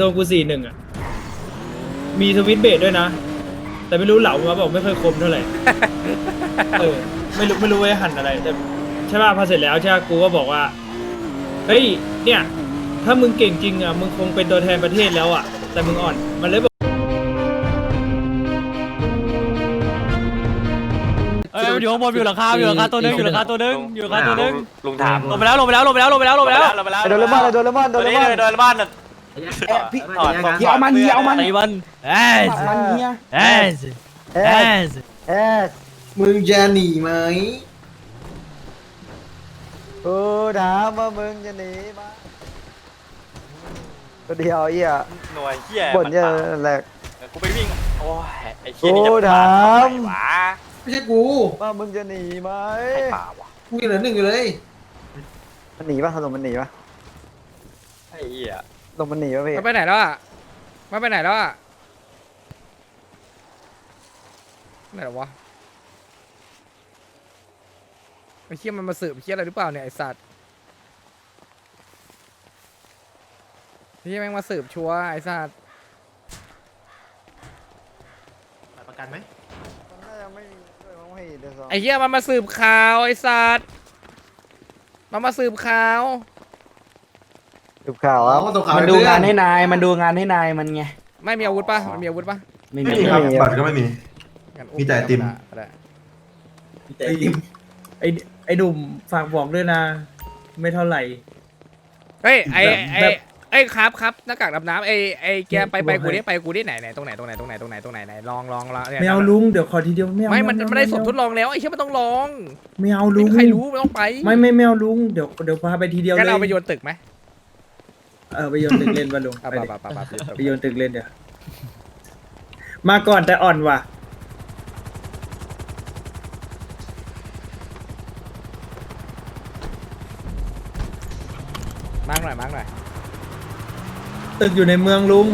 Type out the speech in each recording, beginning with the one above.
โดนกูสี่หนึ่งอะ มีทวิตเบสด้วยนะ แต่ไม่รู้เหล่ามาบอกไม่ค่อยคมเท่าไหร่ เออ ไม่รู้ไม่รู้ว่าหันอะไร แต่ใช่ป่ะพอเสร็จแล้วใช่ปะกูก็บอกว่า เฮ้ย เนี่ย ถ้ามึงเก่งจริงอะ มึงคงเป็นตัวแทนประเทศแล้วอะ แต่มึงอ่อน มันเลยบอกเอ้ยมันอยู่ข้างบนอยู่หลังคาอยู่หลังคาตัวนึงอยู่หลังคาตัวนึงอยู่หลังคาตัวนึงลุงถามลงไปแล้วลงไปแล้วลงไปแล้วลงไปแล้วลงไปแล้วลงไปแล้วโดนเลมอนโดนเลมอนโดตัวนเลนี้มอนเลยโดนบ้านน่ะเอ๊ะ พี่ถอดเหี้ยเอามันเหี้ยเอามันตีมันเอ้ยมันเฮียเอ้ยเอ๊ะยเอ๊ะมึงจะหนีไหมเออถามว่ามึงจะหนีไหมตัวเดียวไอ้เหี้ยหน่วยเหี้ยบ่นเยอะแหลกกูไปวิ่งโอ้ยไอ้เหี้ยนี่จะโอ้ผ่านถามไมวะไม่ใช่กูว่ามึงจะหนีไหมป่าวะกูยังเหลือหนึ่งอยู่เลยมันหนีป่ะลงมันหนีป่ะไอ้เหี้ย ลงมันหนีป่ะพี่มันไปไหนแล้วอะมันไปไหนแล้วอะไหนวะไอ้เคี้ยมันมาสืบเคี้ยอะไรหรือเปล่าเนี่ยไอสัตว์ไอ้เคี้ยแม่งมาสืบชัวร์ไอสัตว์ประกันไหมมันน่าจะไม่ไม่ต้องให้เดี๋ยวสองไอ้เคี้ยมันมาสืบข่าวไอสัตว์มันมาสืบข่าว ดูข่าวอ๋ออะมันตกข่าวมันดูเพื่องานให้นาย มันดูงานให้นายมันไง ไม่มีอาวุธปะมันมีอาวุธปะไม่ไม่มีมีครับบัตรก็ไม่มี งั้นมีแต่ไอติม ก็ได้ไอ้ไอ้ไอ้ดุ่มฝากบอกด้วยนะ ไม่เท่าไหร่ เฮ้ยไอ้แบบ ไอ้แบบไอ้ครับครับหน้ากากดำน้ำไอ้ไอ้แกไปไปบอกให้กูดิไปกูดิไหนไหนตรงไหนตรงไหนตรงไหนตรงไหนตรงไหนไหนลองลองลองนี่ยไม่เอาลุงเดี๋ยวขอทีเดียวไม่เอาไม่มันเอาไม่ได้สมเอาทดลองแล้วไอ้เชี่ยมันต้องลองไม่เอาไม่ลุงมีใครรู้มันต้องไปไม่ไม่ไม่เอาลุงเดี๋ยวเดี๋ยวพาไปทีเดียวเลงั้นยเอาไปโยนตึกไหม เออไปโยนตึกเล่นมาลุงอะไปป่ะดิป่ะป่ะป่ะไปโยนตึกเล่นเดี๋ยว มาก่อนแต่อ่อนว่ะ มาร์กหน่อยมาร์กหน่อยตึกอยู่ในเมืองลุง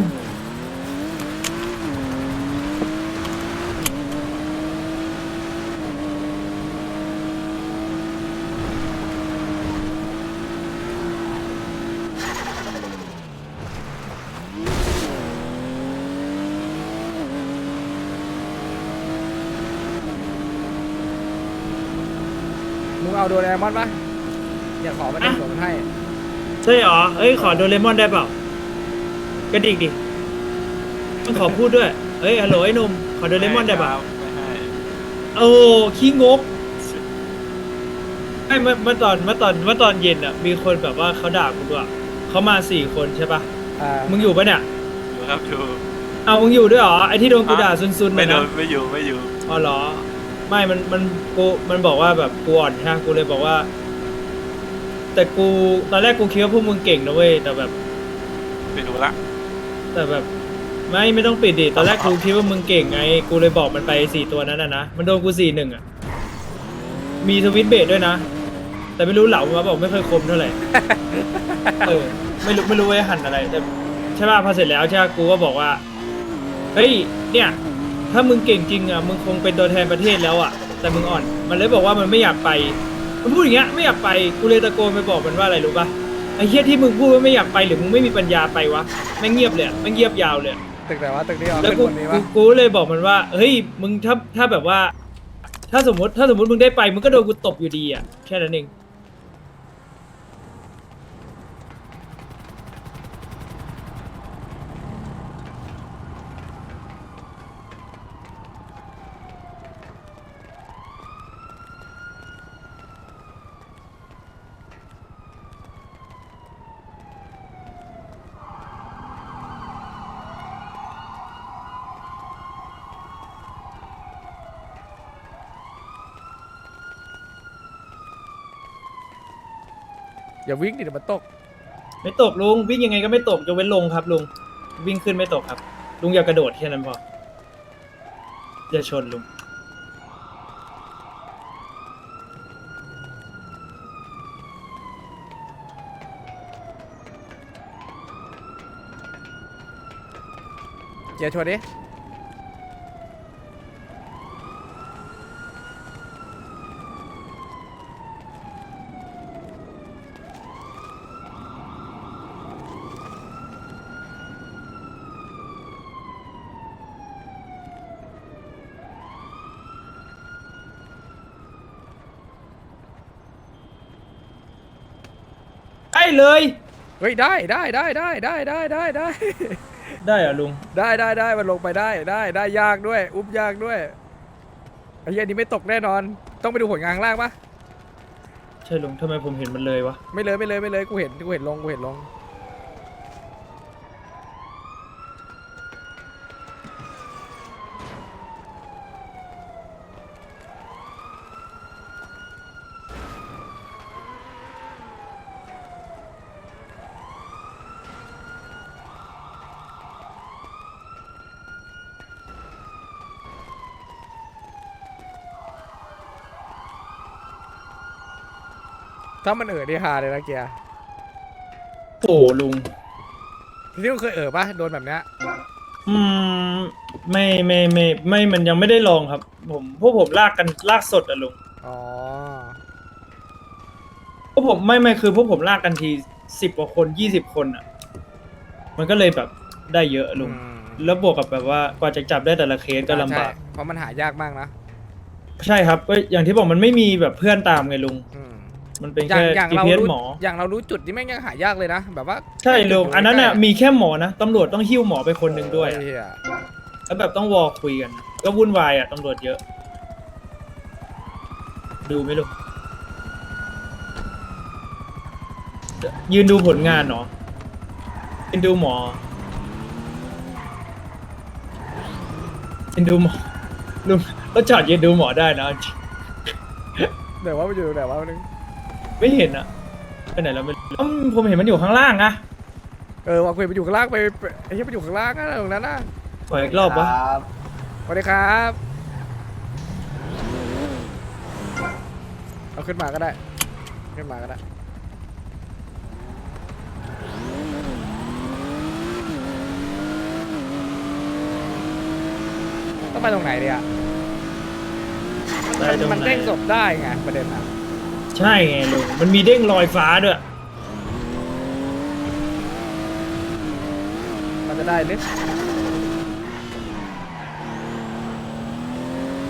มึงเอาโดเรมอนปะเดี๋ยวขอมาเล่นผมให้ ใช่เหรอเอ้ยขอโดเรมอนได้เปล่ากระดิกดิมันขอพูดด้วยเฮ้ยฮัลโหลไอ้หนุ่มขอโดเรมอนได้เปล่าไม่ให้โอ้ขี้งกไอ้เมื่อเมื่อตอนเมื่อตอนเมื่อตอนเย็นอะ มีคนแบบว่าเขาด่ากูด้วยเขามาสี่คนใช่ปะอ่ามึงอยู่ปะเนี่ยอยู่ครับอยู่เอามึงอยู่ด้วยเหรอไอ้ที่โดนกูด่าซุนๆไม่นะโดนะนไม่อยู่ไม่อยู่อ๋อเหรอ ไม่ มัน มัน กู มันบอกว่าแบบกูอ่อนใช่ไหมกูเลยบอกว่า แต่กู ตอนแรกกูคิดว่าพวกมึงเก่งนะเว้ย แต่แบบไม่รู้ละ แต่แบบ ไม่ ไม่ต้องปิดดิ ตอนแรกกูคิดว่ามึงเก่งไง กูเลยบอกมันไปสี่ตัวนั้นนะนะ มันโดนกูสี่หนึ่งอะ มีทวิตเบสด้วยนะ แต่ไม่รู้เหล่ามาบอกไม่ค่อยคมเท่าไหร่ เออ ไม่รู้ ไม่รู้ว่าหันอะไร แต่ใช่ป่ะ พอเสร็จแล้วใช่ปะกูก็บอกว่า เฮ้ย เนี่ย ถ้ามึงเก่งจริงอะมึงคงเป็นตัวแทนประเทศแล้วอะ แต่มึงอ่อน มันเลยบอกว่ามันไม่อยากไป มันพูดอย่างเงี้ยไม่อยากไปกูเลยตะโกนไปบอกมันว่าอะไรรู้ป่ะไอ้เหี้ยที่มึงพูดว่าไม่อยากไปหรือมึงไม่มีปัญญาไปวะแม่งเงียบเลยอะแม่งเงียบยาวเลยอะ ตึกไหนวะตึกนี้เหรอแล้วขึ้นกูบนนี้กูปะกูเลยบอกมันว่า เฮ้ย มึงถ้าถ้าแบบว่า ถ้าสมมติถ้าสมมติมึงได้ไป มึงก็โดนกูตบอยู่ดีอะ แค่นั้นเอง อย่าวิ่งดิเดี๋ยวมันตก ไม่ตกลุงวิ่งยังไงก็ไม่ตกยกเว้นลงครับลุงวิ่งขึ้นไม่ตกครับ ลุงอย่ากระโดดแค่นั้นพออย่าชนลุงเจียร์ชวนดิ เลย เฮ้ยได้ได้ได้ได้ได้ได้ได้ได้ได้เหรอะลุง ได้ได้ได้มันลงไปได้ได้ได้ยากด้วย อุ้มยากด้วยไอ้เหี้ยอันนี้ไม่ตกแน่นอน ต้องไปดูผลงานข้างล่างปะใช่ลุงทำไมผมเห็นมันเลยวะ ไม่เลยไม่เลยไม่เลยกูเห็นกูเห็นลงกูเห็นลง ถ้ามันเอ่อได้ฮาเลยนะเกียร์โอ้ลุง ที่มึงเคยเอ่อปะโดนแบบเนี้ยอืมไม่ไม่ไม่ไม่มันยังไม่ได้ลองครับ ผมพวกผมลากกันลากสดอะลุงอ๋อพวกผมไม่ไม่คือพวกผมลากกันทีสิบกว่าคนยี่สิบคนอะมันก็เลยแบบได้เยอะลุง อืมแล้วบวกกับแบบว่ากว่าจะจับได้แต่ละเคสก็ลำบาก ใช่เพราะมันหายากมากนะใช่ครับก็อย่างที่บอกมันไม่มีแบบเพื่อนตามไงลุง อืม มันเป็นอย่างแค่ อย่างเรา GPS รู้หมอ อย่างเรารู้จุดนี่แม่งยังหายากเลยนะแบบว่าใช่ลุงอันนั้นน่ะใกล้ๆมีแค่หมอนะตำรวจต้องหิ้วหมอไปคนหนึ่งด้วยอะโอ้เหี้ยแล้วแบบต้องวอลคุยกัน ก็วุ่นวายอะตำรวจเยอะ ดูไหมลูกยืนดูผลงานเนาะยืนดูหมอยืนดูหมอลุงก็จอดยืนดูหมอได้นะจริงเดี๋ยวว่ามันอยู่ไหนวะมันนึง ไม่เห็นอะไปไหนแล้วไม่รู้อืมผมเห็นมันอยู่ข้างล่างอะเออว่าคุยไปอยู่ข้างล่างไปไปไอ้เหี้ยไปอยู่ข้างล่างนะตรงนั้นนะขออีกรอบวะสวัสดีครับเอาขึ้นมาก็ได้ขึ้นมาก็ได้ต้องไปตรงไหนดีอะได้ตรงไหนมันเด้งศพได้ไงประเด็นอะ ใช่ไงลุงมันมีเด้งลอยฟ้าด้วย มันจะได้หรือ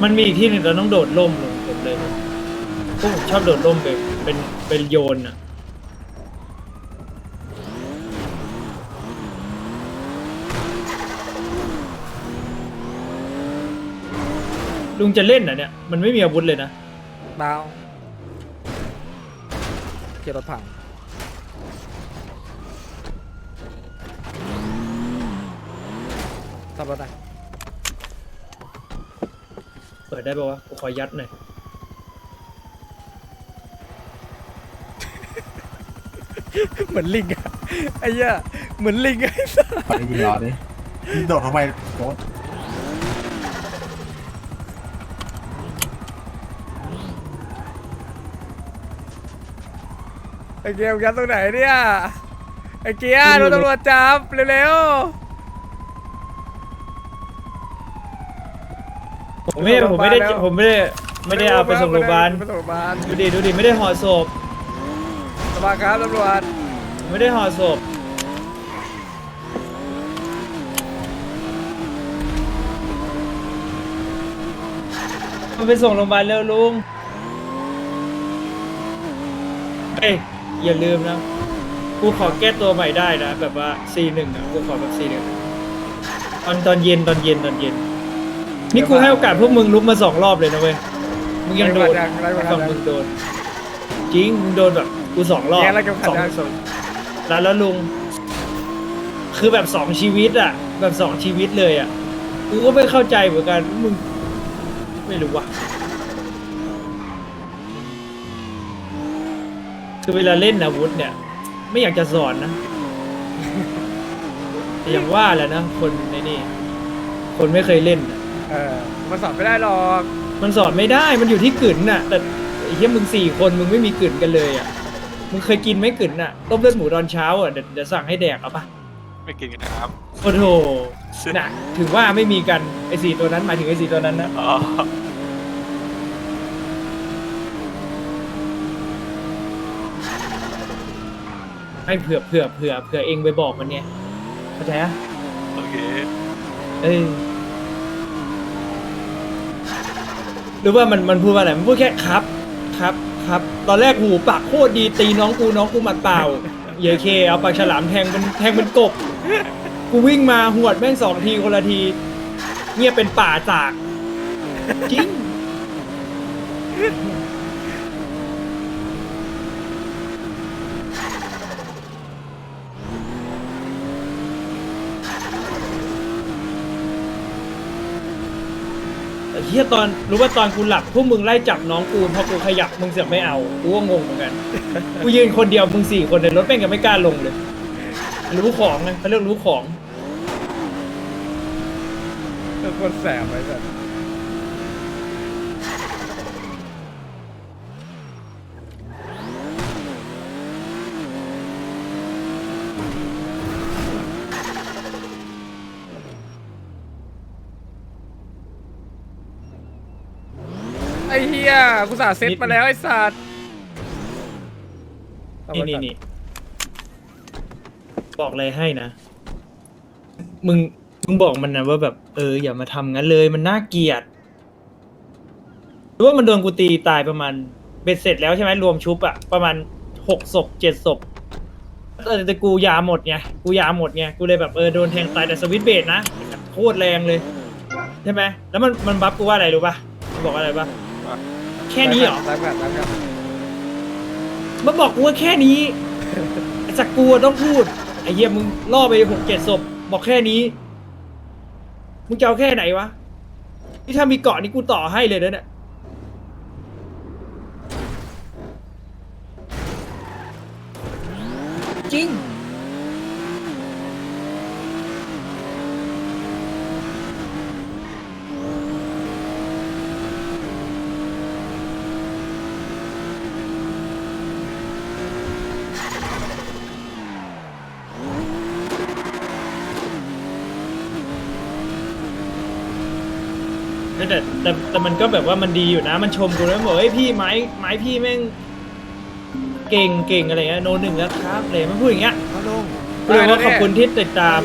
มันมีอีกที่หนึ่งเราต้องโดดร่มลงผมเลยพวกผมชอบโดดร่มไปเป็นเป็นโยนอะลุงจะเล่นนะเนี่ย มันไม่มีอาวุธเลยนะดาว เกียร์รถพังขับรถได้เปิดได้ปะวะกูขอยัดหน่อยเหมือนลิงอะไอ้เหี้ยเหมือนลิงไอ้สัส ไปยิงรอดิโดดเข้าไปโดด ไอ้เกียร์ยัดตรงไหนเนี่ยไอ้เกียร์โดนตำรวจจับเร็วผมไม่ได้ผมไม่ได้ผมไม่ได้ๆไม่ได้เอาไปส่งโรงพยาบาลไปส่งโรงพยาบาลดูดิดูดิไม่ได้ห่อศพสบายครับตำรวจไม่ได้ห่อศพมันไปส่งโรงพยาบาลเร็วลุงเอ้ย อย่าลืมนะ กูขอแก้ตัวใหม่ได้นะ แบบว่า C1 อะกูขอแบบ C1 ตอนตอนเย็นตอนเย็นตอนเย็น นี่กูให้โอกาสพวกมึงลุกมาสองรอบเลยนะเว้ย มึงยังโดนไรไรไรฝั่งมึงโดน จริง มึงโดนแบบกูสองรอบแย่แล้วเก็บขัดสองยังสองแล้วแล้วลุง คือแบบสองชีวิตอะแบบสองชีวิตเลยอะกูก็ไม่เข้าใจเหมือนกัน มึง ไม่รู้ว่ะ คือเวลาเล่นอาวุธเนี่ย ไม่อยากจะสอนนะแต่อย่างว่าแหละนะคนในนี่ คนไม่เคยเล่นน่ะเออมันสอบไม่ได้หรอกมันสอนไม่ได้มันอยู่ที่กลืนน่ะ แต่ไอ้เหี้ยมึงสี่คนมึงไม่มีกลืนกันเลยอะมึงเคยกินไหมกลืนน่ะต้มเลือดหมูตอนเช้าอะเดี๋ยวเดี๋ยวสั่งให้แดกเอาปะไม่กินกันนะครับโอ้โหน่ะ ถึงว่าไม่มีกันไอ้สี่ตัวนั้นหมายถึงไอ้สี่ตัวนั้นนะ อ๋อ ให้เผื่อเผื่อเผื่อเผื่อเองไปบอกมันไงเข้าใจอะโอเคเอ้ยหรือว่ามันมันพูดว่าอะไรมันพูดแค่ครับครับ ครับ ตอนแรกหูปากโคตรดีตีน้องกูน้องกูหมัดเปล่าเยเคเอาปากฉลามแทงเป็นแทงเป็นกบกูวิ่งมาหวดแม่งสองทีคนละที เงียบเป็นป่าจากจริง แต่เฮียตอนรู้ว่าตอนกูหลับพวกมึงไล่จับน้องกูพอกูขยับมึงเสียไม่เอากูก็งงเหมือนกัน กูยืนคนเดียวมึงสี่คนในรถแม่งยังไม่กล้าลงเลย รู้ของไงเขาเรียกรู้ของ เป็นคนแสบไปแบบ อ้เฮียกูสาเซ็ตมาแล้วไอ้สัตว์นี่นี่นี่บอกอะไรให้นะ มึง มึงบอกมันนะว่าแบบ เออ อย่ามาทำงั้นเลยมันน่าเกลียดรู้ว่ามันโดนกูตีตายประมาณเบ็ดเสร็จแล้วใช่ไหมรวมชุบอะประมาณหกศพเจ็ดศพเออแต่กูยาหมดไงกูยาหมดไงกูเลยแบบเออโดนแทงตายแต่สวิตช์เบรดนะโคตรแรงเลย ใช่ไหมแล้วมันมันบัฟกูว่าอะไรรู้ป่ะมันบอกว่าอะไรป่ะ แค่นี้เหรอรับกันรับกันมันบอกกูว่าแค่นี้ไอ้จากกูอะต้องพูดไอ้เหี้ยมึงล่อไปหกเจ็ดศพบอกแค่นี้ มึงจะเอาแค่ไหนวะนี่ถ้ามีเกาะนี่กูต่อให้เลยนะเนี่ยจริง แต่แต่แต่แต่มันก็แบบว่ามันดีอยู่นะ มันชมกูแล้วบอกเฮ้ยพี่ไม้ไม้พี่แม่ง เก่งเก่งอะไรเงี้ยโนหนึ่งแล้วครับเลยมันพูดอย่างเงี้ยครับลุงกูเลยว่าขอบคุณที่ติดตาม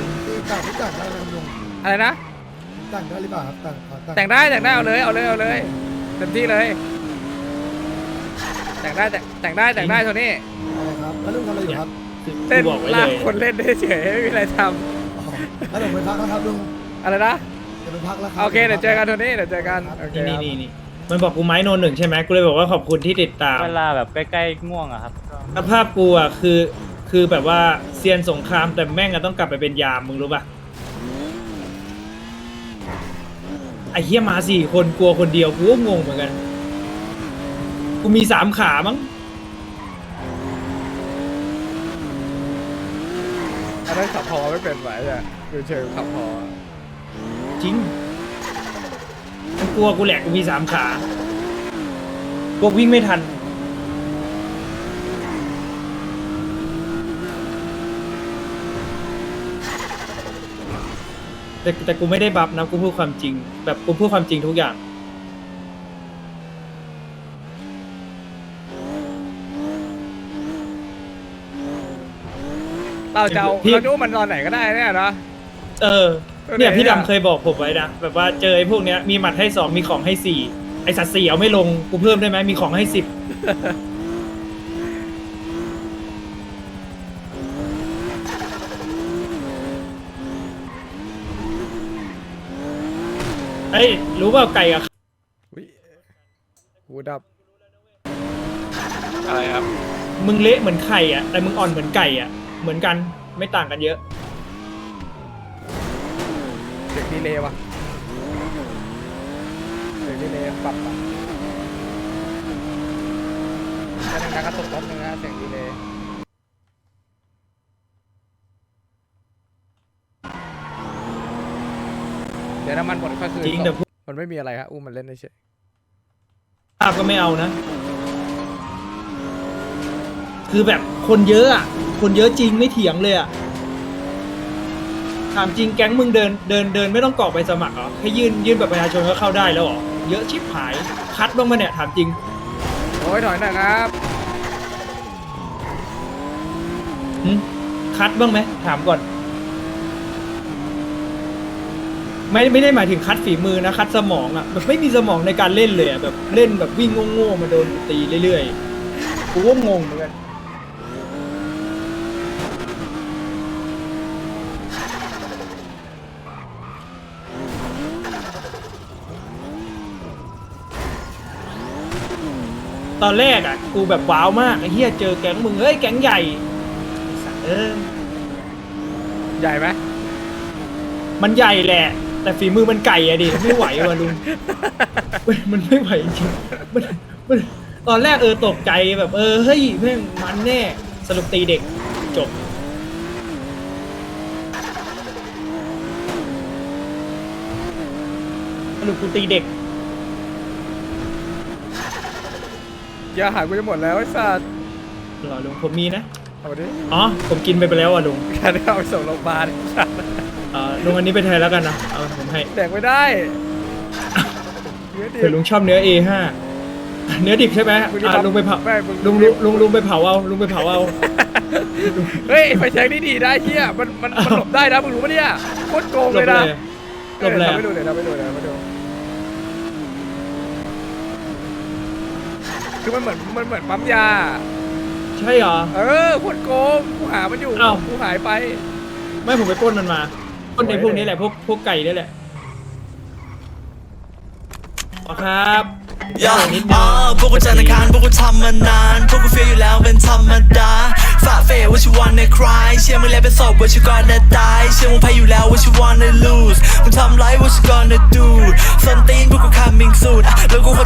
ต่างต่างได้ไหมครับลุงอะไรนะต่างได้หรือเปล่าครับต่างขอแต่งได้แต่งได้เอาเลยเอาเลยเอาเลยเต็มที่เลย แต่งได้แต่แต่งได้แต่งได้โทนี่อะไรครับแล้วลุงทำอะไรอยู่ครับเต้นกูบอกไว้ลากเลยคนเล่นได้เฉยไม่มีอะไรทอ๋อแล้วเดี๋ยวไปพักแล้วครับลุงำอะไรนะ เดี๋ยวไปพักแล้วครับโอเคเดี๋ยวเจอกันโทนี่เดี๋ยวเจอกันโอเคนี่ครับนี่นี่มันบอกกูไม้โนหนึ่งใช่ไหมกูเลยบอกว่าขอบคุณที่ติดตามเวลาแบบใกล้ๆง่วงอะครับ สภาพกูอะคือ คือแบบว่าเซียนสงครามแต่แม่งอะต้องกลับไปเป็นยามมึงรู้ป่ะไอ้เหี้ยมาสี่คนกลัวคนเดียวกูก็งงเหมือนกันกูมีสามขามั้งอันนั้นขับพอไม่เป็นไหวอะดูเชิงขับพอ จริงมันกลัวกูแหละกูมีสามขาพวกวิ่งไม่ทัน แต่แต่กูไม่ได้บัฟนะกูพูดความจริง แบบกูพูดความจริงทุกอย่าง เราจะเอาพี่ เราดูมันนอนไหนก็ได้เนี่ยเนาะเออ เนี่ยตัวไหนพี่อะดำเคยบอกผมไว้นะแบบว่าเจอไอ้พวกเนี้ยมีหมัดให้สองมีของให้สี่ไอ้สัตว์สี่เอาไม่ลงกูเพิ่มได้ไหมมีของให้สิบเอ้ยรู้เปล่าไก่กับอุ๊ยหูดับ อะไรครับ มึงเละเหมือนไข่อะแต่มึงอ่อนเหมือนไก่อะเหมือนกันไม่ต่างกันเยอะเสียงดีเลย์ว่ะเสียงดีเลย์ปรับปรับแค่นึงนะกระตุกแป๊บนึงนะเสียงดีเลย์เดี๋ยวน้ำมันหมดค่อยคืนจริงแต่มันไม่มีอะไรครับอู้มันเล่นเฉยภาพก็ไม่เอานะ คือแบบคนเยอะอะ คนเยอะจริงไม่เถียงเลยอะถามจริงแก๊งมึงเดินเดินเดินไม่ต้องกรอกไปสมัครเหรอแค่ยื่นยื่นแบบประชาชนก็เข้าได้แล้วเหรอเยอะชิบหายคัดบ้างมาเนี่ยถามจริงโอ้ยถอยหน่อยครับหึคัดบ้างไหมถามก่อน ไม่ไม่ได้หมายถึงคัดฝีมือนะคัดสมองอะแบบไม่มีสมองในการเล่นเลยอะแบบเล่นแบบวิ่งโง่ๆมาโดนตีเรื่อยๆกูก็งงเหมือนกัน ตอนแรกอะกูแบบว้าวมากไอ้เหี้ยเจอแก๊งมึงเฮ้ยแก๊งใหญ่ไอ้สัสเออใหญ่ไหมมันใหญ่แหละ แต่ฝีมือมันไก่อะดิไม่ไหวว่ะลุงมันมันไม่ไหวจริงๆมันมันตอนแรกเออตกใจแบบเออเฮ้ยแม่งมันแน่สรุปตีเด็กจบ สรุปกูตีเด็ก ยาอาหารกูจะหมดแล้วไอ้สัตว์เหรอลุงผมมีนะ เอาดิอ๋อ ผมกินไปไปแล้วอะลุงแค่ได้เอาไปส่งโรงพยาบาลไอ้สัตว์เอ่อลุงอันนี้ไปแทนแล้วกันนะเอาผมให้แดกไม่ได้เนื้อดิบ เผื่อลุงชอบเนื้อ A5 เนื้อดิบใช่ไหมมึงจะอะทำลุงไปเผาไม่มึง ลุงลุงลุงลุงไปเผาเอาลุงไปเผาเอา เฮ้ยไฟแช็กนี่ดีได้เฮียมันมันมันหลบได้นะมึงรู้ปะเนี่ยโคตรโกงหลเลบยเลนะยหลบเลยเออทำไม่ดูเดี๋ยวทำไม่ดูเดี๋ยวทำไม่ดู คือมันเหมือนมันเหมือนปั๊มยา ใช่เหรอ เออโคตรโกงกูหามันอยู่อ้าว กูหายไป ไม่ผมไปปล้นมันมาปล้นในพวกนี้แหละพวกพวกไก่นี่แหละอ๋อครับย่านิดนึอ่างพวกกูจันทร์อังคารพวกกูทำมานาน พวกกูเฟียอยู่แล้วเป็นธรรมดาฝ่าเฟว่า you wanna cry เชื่อมึงแล้วเป็นศพว่า you gonna die เชื่อมึงแพ้อยู่แล้วว่า you wanna lose มึงทำไร what you gonna do ส้นตีนพวกกู coming soon อะแล้วกูขอ